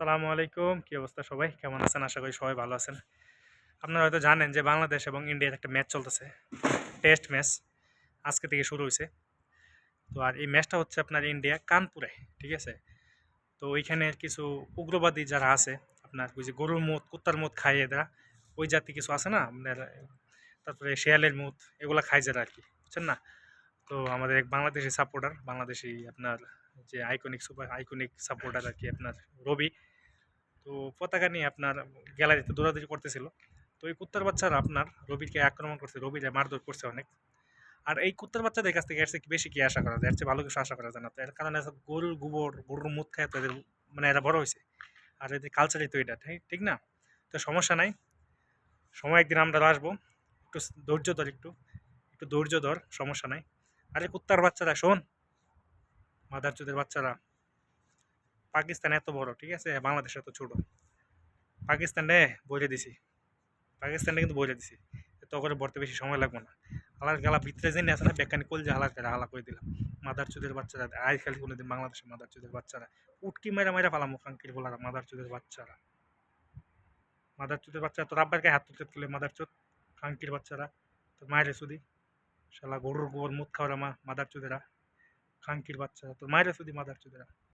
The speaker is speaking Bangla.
সালামু আলাইকুম। কী অবস্থা সবাই? কেমন আছেন? আশা করি সবাই ভালো আছেন। আপনারা হয়তো জানেন যে বাংলাদেশ এবং ইন্ডিয়ার একটা ম্যাচ চলতেছে। টেস্ট ম্যাচ আজকে থেকে শুরু হয়েছে। তো আর এই ম্যাচটা হচ্ছে আপনার ইন্ডিয়া কানপুরে, ঠিক আছে? তো ওইখানে কিছু উগ্রবাদী যারা আছে, আপনার ওই যে গরুর মুত কুত্তার মুত খাইয়ে দেরা ওই জাতি কিছু আছে না, আপনার, তারপরে শেয়ালের মুত এগুলা খাই যারা আর কি, বুঝছেন না? তো আমাদের এক বাংলাদেশি সাপোর্টার বাংলাদেশি আপনার যে আইকনিক সুপার আইকনিক সাপোর্টার আর কি আপনার রবি তো পতাকা নিয়ে আপনার গ্যালারিতে দৌড়াদৌড়ি করতেছিল। তো এই কুত্তার বাচ্চারা আপনার রবিকে আক্রমণ করছে রবিরে মারধর করছে অনেক। আর এই কুত্তার বাচ্চাদের কাছ থেকে এর চেয়ে বেশি কি আশা করা যায়? এর চেয়ে ভালো কিছু আশা করা যায় না তো? এর কারণে গরুর গোবর, গরুর মুখ খায় তো এদের মানে এরা বড় হয়েছে। আর এদের কালচারই তো এটা, ঠিক- ঠিক না? তো সমস্যা নাই। সময় একদিন আমরা আসব। একটু ধৈর্য ধর একটু। একটু ধৈর্য ধর, সমস্যা নাই। আরে কুত্তার বাচ্চারা, শোন। মাদার চোদের বাচ্চারা। পাকিস্তান এত বড়, ঠিক আছে? বাংলাদেশ এত ছোট। পাকিস্তানে বইলে দিছি। পাকিস্তানে কিন্তু বইলে দিছি। তো করে বলতে বেশি সময় লাগবে না। হালার গালা ভিতরে জেনে না বেকানি কল যে হালার গালা হালা করে দিলাম। মাদার চুদের বাচ্চারা আই খালি কোনোদিন বাংলাদেশের মাদার চুদের বাচ্চারা। উটকি মেরা মেরা ফালাম কাঙ্কির বলারা মাদার চুদের বাচ্চারা। মাদার চুদের বাচ্চারা, তোর আব্বার গায়ে হাত তুলতে তুলে মাদার চুদ কাঙ্কির বাচ্চারা, তোর মায়ের সুদি শালা গরুর গোবর মুখ খাওয়ার মা মাদার চুদেরা খাঙ্কির বাচ্চারা, তোর মায়ের সুদি মাদার চুদেরা।